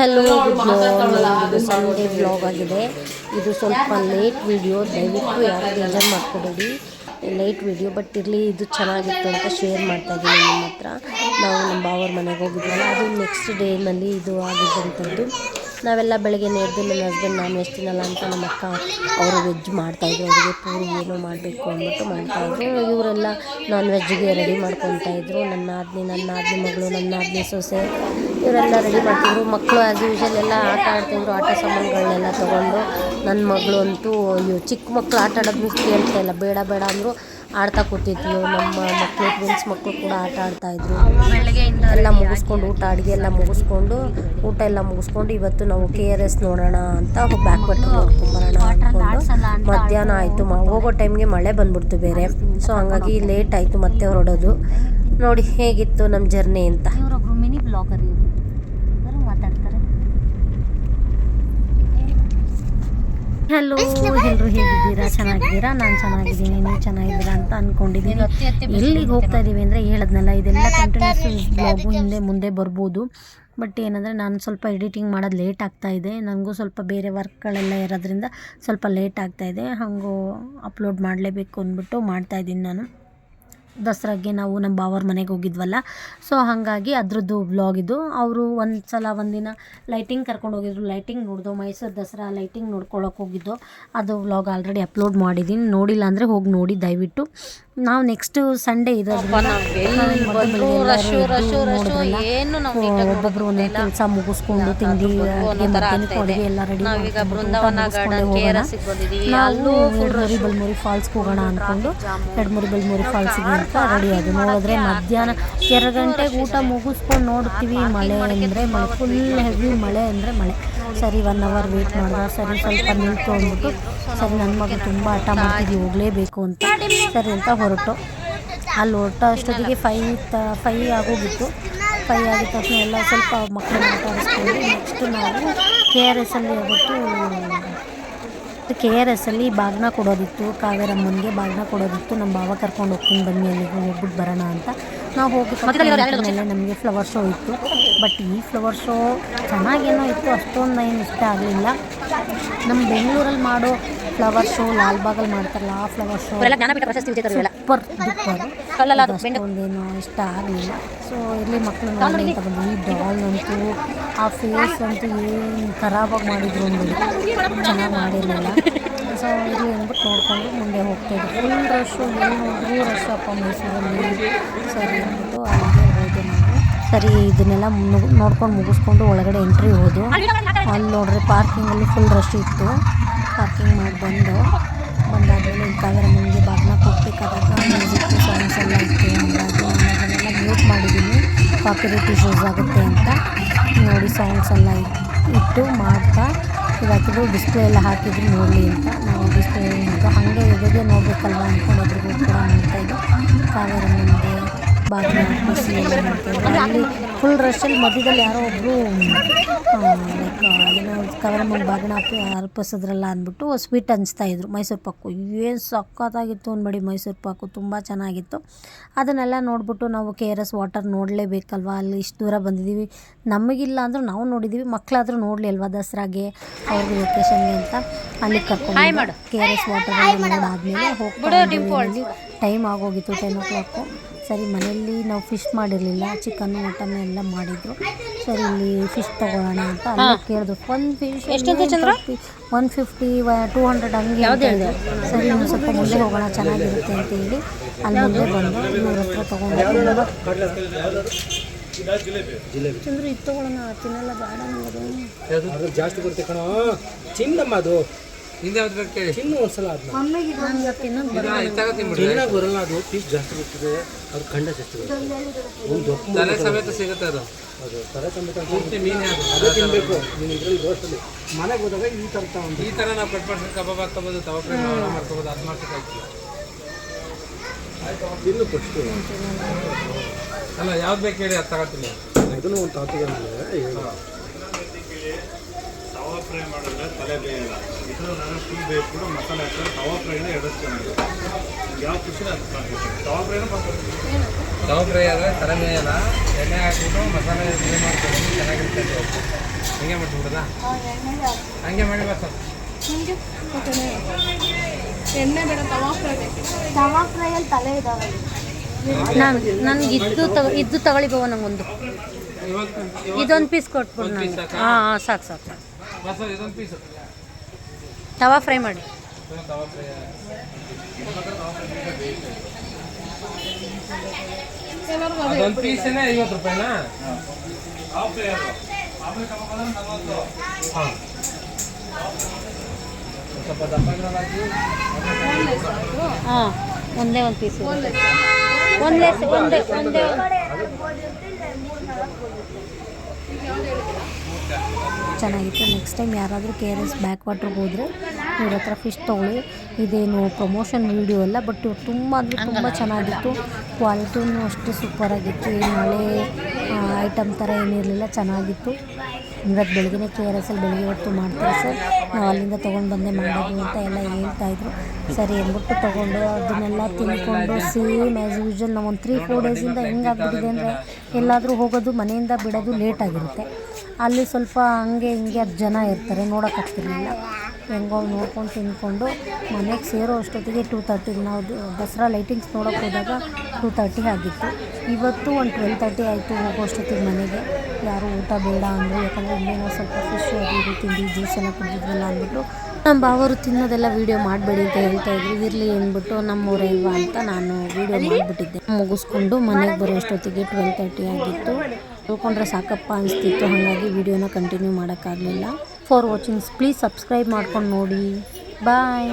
Hello good morning ಇದು Sunday blog ಆಗಿದೆ. ಇದು ಸ್ವಲ್ಪ ಲೇಟ್ ವಿಡಿಯೋ ದಯವಿಟ್ಟು ಯಾರು ಬೇಜಾರು ಮಾಡ್ಕೊಬೇಡಿ. ಲೇಟ್ ವಿಡಿಯೋ ಬಟ್ ಇರಲಿ ಇದು ಚೆನ್ನಾಗಿತ್ತು ಅಂತ ಶೇರ್ ಮಾಡ್ತಾ ಇದ್ದೀನಿ ನಿಮ್ಮ ಹತ್ರ. ನಾವು ನಮ್ಮ ಬಾವರ ಮನೆಗೆ ಹೋಗಿದ್ವಲ್ಲ ಅದು ನೆಕ್ಸ್ಟ್ ಡೇನಲ್ಲಿ ಇದು ಆಗಿದ್ದಂಥದ್ದು ನಾವೆಲ್ಲ ಬೆಳಗ್ಗೆ ಎದ್ದು ನನ್ನ ಹಸ್ಬೆಂಡ್ ನಾನ್ ವೆಜ್ ತಿನ್ನಲ್ಲ ಅಂತ ನಮ್ಮ ಅಕ್ಕ ಅವರು ವೆಜ್ ಮಾಡ್ತಾಯಿದ್ರು ಅವರಿಗೆ ಪೂರಿ ಏನು ಮಾಡಬೇಕು ಅಂದ್ಬಿಟ್ಟು ಮಾಡ್ತಾಯಿದ್ರು ಇವರೆಲ್ಲ ನಾನ್ ವೆಜ್ಗೆ ರೆಡಿ ಮಾಡ್ಕೊತಾ ಇದ್ರು. ನನ್ನ ಆದ್ನಿ ನನ್ನ ಆದ್ನಿ ಮಗಳು, ನನ್ನ ಆದ್ನಿ ಸೊಸೆ, ಇವರೆಲ್ಲ ರೆಡಿ ಮಾಡ್ತಿದ್ರು. ಮಕ್ಕಳು ಆ್ಯಸ್ ಯೂಶಲ್ ಎಲ್ಲ ಆಟ ಆಡ್ತಿದ್ರು, ಆಟ ಸಾಮಾನುಗಳನ್ನೆಲ್ಲ ತೊಗೊಂಡು. ನನ್ನ ಮಗಳು ಅಂತೂ ಅಯ್ಯೋ, ಚಿಕ್ಕ ಮಕ್ಕಳು ಆಟ ಆಡೋದು ಕೇಳ್ತಾ ಇಲ್ಲ. ಬೇಡ ಬೇಡ ಅಂದರು. ಆಡ್ತಾ ಕೂತಿದ್ಲು. ನಮ್ಮ ಮಕ್ಕಳು ಟ್ವಿನ್ಸ್ ಮಕ್ಕಳು ಕೂಡ ಆಟ ಆಡ್ತಾಯಿದ್ರು ಎಲ್ಲ ಮುಗಿಸ್ಕೊಂಡು ಊಟ, ಅಡುಗೆ ಎಲ್ಲ ಮುಗಿಸ್ಕೊಂಡು, ಊಟ ಎಲ್ಲ ಮುಗಿಸ್ಕೊಂಡು ಇವತ್ತು ನಾವು ಕೆ ಆರ್ ಎಸ್ ನೋಡೋಣ ಅಂತ ಬ್ಯಾಕ್ ಬಟ್ ನೋಡ್ಕೊಂಬರೋಣ ಅಂದ್ಕೊಂಡು ಮಧ್ಯಾಹ್ನ ಆಯಿತು. ಹೋಗೋ ಟೈಮ್ಗೆ ಮಳೆ ಬಂದ್ಬಿಡ್ತು ಬೇರೆ. ಸೊ ಹಂಗಾಗಿ ಲೇಟ್ ಆಯಿತು ಮತ್ತೆ ಹೊರಡೋದು. ನೋಡಿ ಹೇಗಿತ್ತು ನಮ್ಮ ಜರ್ನಿ ಅಂತ ಇವರೊಬ್ರು ಮಿನಿ ಬ್ಲಾಗರ್ ಇವರು ಎಲ್ಲರೂ ಮಾತಾಡ್ತಾರೆ ಹಲೋ ಎಲ್ಲರೂ ಹೇಗಿದ್ದೀರಾ? ಚೆನ್ನಾಗಿದ್ದೀರಾ? ನಾನು ಚೆನ್ನಾಗಿದ್ದೀನಿ ನೀವು ಚೆನ್ನಾಗಿದ್ದೀರಾ ಅಂತ ಅಂದ್ಕೊಂಡಿದ್ದೀನಿ ಎಲ್ಲಿಗೆ ಹೋಗ್ತಾ ಇದ್ದೀವಿ ಅಂದರೆ ಹೇಳದ್ನಲ್ಲ ಇದೆಲ್ಲ ಕಂಟಿನ್ಯೂಸ್ ಬ್ಲಾಗು ಹಿಂದೆ ಮುಂದೆ ಬರ್ಬೋದು. ಬಟ್ ಏನಂದರೆ ನಾನು ಸ್ವಲ್ಪ ಎಡಿಟಿಂಗ್ ಮಾಡೋದು ಲೇಟ್ ಆಗ್ತಾ ಇದೆ. ನನಗೂ ಸ್ವಲ್ಪ ಬೇರೆ ವರ್ಕ್ಗಳೆಲ್ಲ ಇರೋದ್ರಿಂದ ಸ್ವಲ್ಪ ಲೇಟ್ ಆಗ್ತಾ ಇದೆ. ಹಾಗೂ ಅಪ್ಲೋಡ್ ಮಾಡಲೇಬೇಕು ಅಂದ್ಬಿಟ್ಟು ಮಾಡ್ತಾಯಿದ್ದೀನಿ ನಾನು. ದಸರಾಗೆ ನಾವು ನಮ್ಮ ಬಾವರ ಮನೆಗೆ ಹೋಗಿದ್ವಲ್ಲ. ಸೊ ಹಾಗಾಗಿ ಅದ್ರದ್ದು ಬ್ಲಾಗ್ ಇದು. ಅವರು ಒಂದು ಸಲ ಒಂದಿನ ಲೈಟಿಂಗ್ ಕರ್ಕೊಂಡು ಹೋಗಿದ್ರು. ಲೈಟಿಂಗ್ ನೋಡಿದೋ, ಮೈಸೂರು ದಸರಾ ಲೈಟಿಂಗ್ ನೋಡ್ಕೊಳಕ್ಕೆ ಹೋಗಿದ್ದೋ. ಅದು ವ್ಲಾಗ್ ಆಲ್ರೆಡಿ ಅಪ್ಲೋಡ್ ಮಾಡಿದ್ದೀನಿ ನೋಡಿಲ್ಲ ಅಂದರೆ ಹೋಗಿ ನೋಡಿ, ದಯವಿಟ್ಟು. ನಾವು ನೆಕ್ಸ್ಟ್ ಸಂಡೇ ಒಬ್ಬೊಬ್ರು ಒಂದೊಂದು ಕೆಲಸ ಮುಗಿಸ್ಕೊಂಡು ತಿಂಡಿ ಅಡುಗೆ ಎಲ್ಲ ರೆಡಿ ನಾವು ಎರಡ್ಮೂರಿ ಬಲ್ಮೂರಿ ಫಾಲ್ಸ್ಗೆ ಹೋಗೋಣ ಅಂದ್ಕೊಂಡು ಎರಡ್ಮೂರಿ ಬಲ್ಮೂರಿ ಫಾಲ್ಸ್ಗೆ ಅಂತ ರೆಡಿ ಅದು ನೋಡಿದ್ರೆ ಮಧ್ಯಾಹ್ನ ಎರಡು ಗಂಟೆಗೆ ಊಟ ಮುಗಿಸ್ಕೊಂಡು ನೋಡ್ತೀವಿ. ಮಳೆ ಅಂದ್ರೆ ಮಳೆ. ಫುಲ್ ಹೆವಿ ಮಳೆ ಅಂದರೆ ಮಳೆ. ಸರಿ ಒನ್ ಅವರ್ ವೇಟ್ ಮಾಡಿದ ಸರಿ ಸ್ವಲ್ಪ ಅಂದ್ಬಿಟ್ಟು ಸರಿ ನನ್ನ ಮಗ ತುಂಬ ಹಠ ಮಾಡ್ತಿದ್ವಿ. ಹೋಗಲೇಬೇಕು ಅಂತ. ಸರಿ ಅಂತ ಹೊರಟು. ಅಲ್ಲಿ ಹೊರಟ ಅಷ್ಟೊತ್ತಿಗೆ ಫೈ ತ ಫೈ ಆಗೋಗಿತ್ತು. ಫೈ ಆಗಿದ ತಕ್ಷಣ ಎಲ್ಲ ಸ್ವಲ್ಪ ಮಕ್ಕಳನ್ನ ಮಾತಾಡಿಸ್ಕೊಂಡು ನೆಕ್ಸ್ಟ್ ನಾವು ಕೆ ಆರ್ ಎಸ್ ಅಲ್ಲಿ ಹೋಗ್ಬಿಟ್ಟು ಕೆ ಆರ್ ಎಸ್ ಅಲ್ಲಿ ಬಾಗ್ನ ಕೊಡೋದಿತ್ತು. ಕಾವೇರಮ್ಮನಿಗೆ ಬಾಗ್ನ ಕೊಡೋದಿತ್ತು. ನಮ್ಮ ಬಾವ ಕರ್ಕೊಂಡು ಹೋಗ್ತೀನಿ ಬನ್ನಿ ಅಲ್ಲಿಗೆ ಹೋಗ್ಬಿಟ್ಟು ಬರೋಣ ಅಂತ. ನಾವು ಹೋಗಿ ಮೇಲೆ ನಮಗೆ ಫ್ಲವರ್ ಶೋ ಇತ್ತು. ಬಟ್ ಈ ಫ್ಲವರ್ ಶೋ ಚೆನ್ನಾಗೇನೋ ಇತ್ತು. ಅಷ್ಟೊಂದು ಏನು ಇಷ್ಟ ಆಗಲಿಲ್ಲ. ನಮ್ಮ ಬೆಂಗಳೂರಲ್ಲಿ ಮಾಡೋ ಫ್ಲವರ್ ಶೋ ಲಾಲ್ಬಾಗಲ್ ಮಾಡ್ತಾರಲ್ಲ ಆ ಫ್ಲವರ್ ಶೋ ಜ್ಞಾನಪೀಠ ಪ್ರಶಸ್ತಿ ವಿಜೇತರು ಸೂಪರ್ ಡೂಪರ್ ಕಲ್ಲಲ್ಲ ಅದು ಅಷ್ಟೊಂದೇನು ಇಷ್ಟ ಆಗಲಿಲ್ಲ. ಸೊ ಇಲ್ಲಿ ಮಕ್ಕಳು ನೋಡಿ ಅಂತ ಬಂದು ಈ ಡಾಲ್ ಅಂತೂ ಆ ಫೇಸ್ ಅಂತೂ ಏನು ಖರಾಬಾಗಿ ಮಾಡಿದ್ರು ಅಂದ್ಬಿಟ್ಟು ಚೆನ್ನಾಗಿ ಮಾಡಿರಲಿಲ್ಲ. ಸೊ ಇಲ್ಲಿ ಅಂದ್ಬಿಟ್ಟು ನೋಡ್ಕೊಂಡು ಮುಂದೆ ಹೋಗ್ತಾ ಇದ್ವಿ. ಫುಲ್ ರಶ್ಶು ಏನು ನೋಡಿದ್ರು ರಶ್ ಅಪ್ಪ ಮೈಸೂರಲ್ಲಿ. ಸರಿ ಅಂದ್ಬಿಟ್ಟು ಅಲ್ಲಿಗೆ ಹೋದೆ ನಾವು. ಸರಿ ಇದನ್ನೆಲ್ಲ ನೋಡ್ಕೊಂಡು ಮುಗಿಸ್ಕೊಂಡು ಒಳಗಡೆ ಎಂಟ್ರಿ ಹೋದು. ಅಲ್ಲಿ ನೋಡ್ರಿ ಪಾರ್ಕಿಂಗಲ್ಲಿ ಫುಲ್ ರಶ್ ಇತ್ತು. ಪಾರ್ಕಿಂಗ್ ಮಾಡಿ ಬಂದು ಬಂದಾದಮೇಲೆ ಇಲ್ಲಿ ನಮಗೆ ಬಾಗ್ನ ಕೊಡ್ಬೇಕಾದಾಗ ಮ್ಯೂಸಿಕ್ ಸಾಂಗ್ಸ್ ಎಲ್ಲ ಇತ್ತು ಅಂದಾಗ. ನಾನು ಅದನ್ನೆಲ್ಲ ಮ್ಯೂಟ್ ಮಾಡಿದ್ದೀನಿ. ಕಾಪಿರೇಟ್ ಇಶ್ಯೂಸ್ ಆಗುತ್ತೆ ಅಂತ. ನೋಡಿ ಸಾಂಗ್ಸ್ ಎಲ್ಲ ಇಟ್- ಇಟ್ಟು ಮಾಡ್ತಾ ಇವತ್ತಿಗೂ ಡಿಸ್ಪ್ಲೇ ಎಲ್ಲ ಹಾಕಿದ್ರು ನೋಡಲಿ ಅಂತ. ನಾವು ಡಿಸ್ಪ್ಲೇ ಹಾಗೆ ಎದುರಿಗೆ ನೋಡಬೇಕಲ್ವ ಅಂದ್ಕೊಂಡು ಎದುರಿಗೂ ಕೂಡ ನೋಡ್ತಾಯಿದ್ದು ಕಾವೇರಮ್ಮನಿಗೆ ಬಾಗಿನ ಹಾಕಿಸಿ ಎಲ್ಲ ಮಾಡ್ತಾಯಿದ್ರು ಅಲ್ಲಿ ಫುಲ್ ರಶಲ್ಲಿ ಮಧ್ಯದಲ್ಲಿ ಯಾರೋ ಒಬ್ಬರು ಲೈಕ್ ಏನೋ ಕವರಮ್ಮನ ಬಾಗಿನ ಹಾಕಿ ಅರ್ಪಿಸಿದ್ರಲ್ಲ ಅಂದ್ಬಿಟ್ಟು ಸ್ವೀಟ್ ಅನಿಸ್ತಾ ಇದ್ರು. ಮೈಸೂರು ಪಾಕು. ಏನು ಸಖತ್ತಾಗಿತ್ತು ಅಂದ್ಬಿಡಿ ಮೈಸೂರು ಪಾಕು. ತುಂಬ ಚೆನ್ನಾಗಿತ್ತು. ಅದನ್ನೆಲ್ಲ ನೋಡ್ಬಿಟ್ಟು ನಾವು ಕೆ ಆರ್ ಎಸ್ ವಾಟರ್ ನೋಡಲೇಬೇಕಲ್ವಾ? ಅಲ್ಲಿ ಇಷ್ಟು ದೂರ ಬಂದಿದ್ದೀವಿ. ನಮಗಿಲ್ಲ ಅಂದರೂ ನಾವು ನೋಡಿದ್ದೀವಿ. ಮಕ್ಕಳಾದರೂ ನೋಡಲಿ ಅಲ್ವಾ ದಸರಾಗೆ ಅವ್ರಿಗೆ ವೆಕೇಷನ್ಗೆ ಅಂತ. ಅಲ್ಲಿ ಕರ್ಕೊಂಡು ಕೆ ಆರ್ ಎಸ್ ವಾಟರ್ ನೋಡಾದ್ಮೇಲೆ ಹೋಗ್ಬಿಟ್ಟು ಟೈಮ್ ಆಗೋಗಿತ್ತು ಟೆನ್ ಓ ಕ್ಲಾಕು ಸರಿ ಮನೆಯಲ್ಲಿ ನಾವು ಫಿಶ್ ಮಾಡಿರಲಿಲ್ಲ. ಚಿಕನ್ ಮಟನ್ ಎಲ್ಲ ಮಾಡಿದ್ರು. ಸರಿ ಇಲ್ಲಿ ಫಿಶ್ ತೊಗೊಳ್ಳೋಣ ಅಂತ. ಅಲ್ಲಿ ಕೇಳಿದ್ರು ಒಂದು fish one fifty two hundred ಹಂಗೆ ಅಂತ ಸರಿ ಒಂದು ಸ್ವಲ್ಪ ಮುಂದೆ ಹೋಗೋಣ ಚೆನ್ನಾಗಿರುತ್ತೆ ಅಂತ ಹೇಳಿ. ಅಲ್ಲಿ ಮುಂದೆ ಬಂದು ಇವ್ರ ಹತ್ರ ತೊಗೊಂಡು ಚಂದ್ರ ಇದು ತಗೊಳ್ಳೋಣ ತಿನ್ನಲ್ಲ ಬೇಡ ಜಾಸ್ತಿ ಬರುತ್ತೆ ಕಣೋ. ಚಿನ್ನಮ್ಮ ಅದು. ಹಿಂದೆ ಯಾವ್ದು ಬೇಕು ಕೇಳಿ ಇನ್ನೂ ಒಂದ್ಸಲ ಅದು. ನಂಗೆ ತಿನ್ನೋದು ಬರಲ್ಲ. ಇದು ಬರಲ್ಲ ಅದು ಪೀಸ್ ಜಾಸ್ತಿ ಬರ್ತದೆ ಅವ್ರ ಖಂಡ ಜಾಸ್ತಿ ಬರ್ತದೆ ಒಂದು ದೊಡ್ಡ ತಲೆ ಸಮೇತ ಸಿಗುತ್ತೆ ಅದು. ಅದು ತಲೆ ಸಮೇತ ಪೂರ್ತಿ ಮೀನೇ ಅದು ತಿನ್ನಬೇಕು ನೀನು ಇದರಲ್ಲಿ ರೋಸ್ಟಲ್ಲಿ ಮನೆಗೆ ಹೋದಾಗ ಈ ಥರ ತಗೊಂಡು ಈ ಥರ ನಾವು ಕಟ್ ಮಾಡ್ಕೊಂಡು ಕಬಾಬ್ ಹಾಕ್ಕೋಬೋದು ತವ ಫ್ರೈ ಮಾಡ್ಕೋಬೋದು ಅದು ಮಾಡ್ಬೇಕಾಯ್ತು ತಿನ್ನು ಫಸ್ಟು ಅಲ್ಲ ಯಾವ್ದು ಬೇಕು ಹೇಳಿ ಅದು ತಗೋತೀನಿ. ಇದನ್ನು ಒಂದು ತಾತಿಗೆ ಫ್ರೈ ಮಾಡಿದ್ರೆ ತಲೆ ಬೇಯಲ್ಲ. ಇದು ನಾನು ಫುಲ್ ಬೇಯಿಸ್ಬಿಟ್ಟು ಮಸಾಲೆ ಹಾಕಿದ್ರೆ ತವಾ ಫ್ರೈನ ಎರಡು ಚೆನ್ನಾಗಿದೆ ಯಾವ ಖುಷಿನ ಅದು ಮಾಡ್ಬೇಕು. ತವಾ ಫ್ರೈನ ತವಾ ಫ್ರೈ ಆದರೆ ತಲೆ ಬೇಯಲ್ಲ. ಎಣ್ಣೆ ಹಾಕ್ಬಿಟ್ಟು ಮಸಾಲೆ ಫ್ರೈ ಮಾಡ್ಕೊಂಡು ಚೆನ್ನಾಗಿರ್ತದೆ ಹಂಗೆ ಮಾಡ್ಬಿಡೋದಾ? ಹಂಗೆ ಮಾಡಿ ಬಸ್ ಎಣ್ಣೆ ಬೇಡ ತವಾ ಫ್ರೈ ತವಾ ಫ್ರೈಯಲ್ಲಿ ತಲೆ ಇದಾವೆ. ನಾನು ನನಗೆ ಇದ್ದು ತಗೊ ಇದ್ದು ತಗೊಳ್ಳಿ ಬಾವ ನಂಗೊಂದು. ಇದೊಂದು ಪೀಸ್ ಕೊಟ್ಬಿಡು ನನಗೆ ಸಾಕಾ? ಹಾಂ ಹಾಂ ಸಾಕು ಸಾಕು. ತವಾ ಫ್ರೈ ಮಾಡಿ. ಅದೊಂದು ಪೀಸೇನೆ ಐವತ್ತು ರೂಪಾಯಿನಾ? ಹಾಂ. ಒಂದೇ ಒಂದು ಪೀಸ್ ಒಂದೇ ಒಂದೇ ಒಂದೇ. ಚೆನ್ನಾಗಿತ್ತು. ನೆಕ್ಸ್ಟ್ ಟೈಮ್ ಯಾರಾದರೂ ಕೆ ಆರ್ ಎಸ್ ಬ್ಯಾಕ್ ವಾಟ್ರಿಗೆ ಹೋದರೆ ಇವ್ರ ಹತ್ರ ಫಿಶ್ ತೊಗೊಳ್ಳಿ. ಇದೇನು ಪ್ರಮೋಷನ್ ವೀಡಿಯೋ ಅಲ್ಲ ಬಟ್ ಇವ್ರು ತುಂಬ ಅಂದರೆ ತುಂಬ ಚೆನ್ನಾಗಿತ್ತು. ಕ್ವಾಲಿಟಿನೂ ಅಷ್ಟೇ ಸೂಪರಾಗಿತ್ತು ಏನು ಹಳೆ ಐಟಮ್ ಥರ ಏನಿರಲಿಲ್ಲ ಚೆನ್ನಾಗಿತ್ತು. ಇವತ್ತು ಬೆಳಗ್ಗೆ ಕೆ ಆರ್ ಎಸ್ಸಲ್ಲಿ ಬೆಳಗ್ಗೆ ಹೊತ್ತು ಮಾಡ್ತಾರೆ ಸರ್. ನಾವು ಅಲ್ಲಿಂದ ತೊಗೊಂಡು ಬಂದೆ ಮಾಡೋದು ಅಂತ ಎಲ್ಲ ಹೇಳ್ತಾಯಿದ್ರು ಸರಿ ಅಂದ್ಬಿಟ್ಟು ತೊಗೊಂಡು ಅದನ್ನೆಲ್ಲ ತಿಂದ್ಕೊಂಡು ಸೇಮ್ ಆ್ಯಸ್ ಯೂಶ್ವಲ್ ನಾವು ಒಂದು ತ್ರೀ ಫೋರ್ ಡೇಸಿಂದ ಹೆಂಗಾಗ್ಬಿಟ್ಟಿದೆ ಅಂದರೆ ಎಲ್ಲಾದರೂ ಹೋಗೋದು, ಮನೆಯಿಂದ ಬಿಡೋದು ಲೇಟ್ ಆಗಿರುತ್ತೆ. ಅಲ್ಲಿ ಸ್ವಲ್ಪ ಹಂಗೆ ಹಿಂಗೆ ಹತ್ತು ಜನ ಇರ್ತಾರೆ ನೋಡೋಕ್ಕಾಗ್ತಿರ್ಲಿಲ್ಲ ಹೆಂಗೋ ನೋಡ್ಕೊಂಡು ತಿಂದ್ಕೊಂಡು ಮನೆಗೆ ಸೇರೋ ಅಷ್ಟೊತ್ತಿಗೆ ಟೂ ತರ್ಟಿಗೆ ನಾವು ದಸರಾ ಲೈಟಿಂಗ್ಸ್ ನೋಡೋಕೆ ಹೋದಾಗ ಟೂ ತರ್ಟಿ ಆಗಿತ್ತು. ಇವತ್ತು ಒಂದು ಟ್ವೆಲ್ ತರ್ಟಿ ಆಯಿತು ಹೋಗೋ ಅಷ್ಟೊತ್ತಿಗೆ ಮನೆಗೆ. ಯಾರೂ ಊಟ ಬೇಡ ಅಂದರು, ಯಾಕಂದರೆ ಇನ್ನೇನೋ ಸ್ವಲ್ಪ ಫಿಶ್ ಅದು ಇದು ಜ್ಯೂಸ್ ಎಲ್ಲ ಕುಡಿದ್ರಲ್ಲ ಅಂದ್ಬಿಟ್ಟು ನಮ್ಮ ಬಾವರು ತಿನ್ನೋದೆಲ್ಲ ವಿಡಿಯೋ ಮಾಡಬೇಡಿ ಅಂತ ಹೇಳ್ತಾ ಇದ್ರು. ಇರಲಿ ಅಂದ್ಬಿಟ್ಟು ನಮ್ಮೂರೇ ಇಲ್ವಾ ಅಂತ ನಾನು ವೀಡಿಯೋ ಮಾಡಿಬಿಟ್ಟಿದ್ದೆ. ಮುಗಿಸ್ಕೊಂಡು ಮನೆಗೆ ಬರೋ ಅಷ್ಟೊತ್ತಿಗೆ ಟ್ವೆಲ್ ತರ್ಟಿ ಆಗಿತ್ತು. ತಿಳ್ಕೊಂಡ್ರೆ ಸಾಕಪ್ಪ ಅನಿಸ್ತಿತ್ತು. ಹಾಗಾಗಿ ವೀಡಿಯೋನ ಕಂಟಿನ್ಯೂ ಮಾಡೋಕ್ಕಾಗಲಿಲ್ಲ. ಫಾರ್ ವಾಚಿಂಗ್ಸ್ ಪ್ಲೀಸ್ ಸಬ್ಸ್ಕ್ರೈಬ್ ಮಾಡ್ಕೊಂಡು ನೋಡಿ. ಬಾಯ್